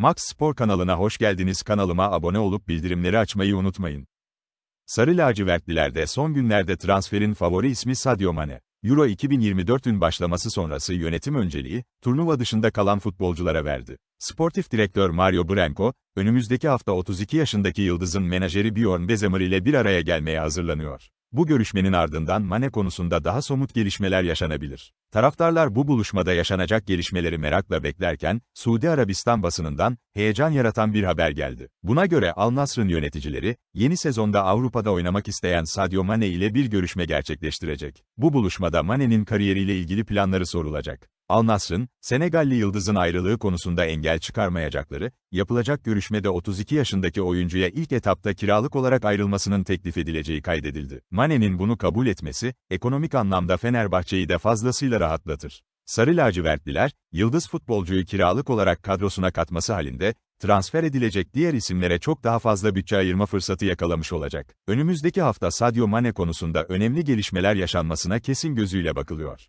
Max Spor kanalına hoş geldiniz. Kanalıma abone olup bildirimleri açmayı unutmayın. Sarı lacivertlilerde son günlerde transferin favori ismi Sadio Mane. Euro 2024'ün başlaması sonrası yönetim önceliği, turnuva dışında kalan futbolculara verdi. Sportif direktör Mario Branco, önümüzdeki hafta 32 yaşındaki yıldızın menajeri Bjorn Bezemer ile bir araya gelmeye hazırlanıyor. Bu görüşmenin ardından Mane konusunda daha somut gelişmeler yaşanabilir. Taraftarlar bu buluşmada yaşanacak gelişmeleri merakla beklerken, Suudi Arabistan basınından, heyecan yaratan bir haber geldi. Buna göre Al Nassr'ın yöneticileri, yeni sezonda Avrupa'da oynamak isteyen Sadio Mane ile bir görüşme gerçekleştirecek. Bu buluşmada Mane'nin kariyeriyle ilgili planları sorulacak. Al Nassr'ın, Senegalli yıldızın ayrılığı konusunda engel çıkarmayacakları, yapılacak görüşmede 32 yaşındaki oyuncuya ilk etapta kiralık olarak ayrılmasının teklif edileceği kaydedildi. Mane'nin bunu kabul etmesi, ekonomik anlamda Fenerbahçe'yi de fazlasıyla rahatlatır. Sarı lacivertliler, yıldız futbolcuyu kiralık olarak kadrosuna katması halinde, transfer edilecek diğer isimlere çok daha fazla bütçe ayırma fırsatı yakalamış olacak. Önümüzdeki hafta Sadio Mane konusunda önemli gelişmeler yaşanmasına kesin gözüyle bakılıyor.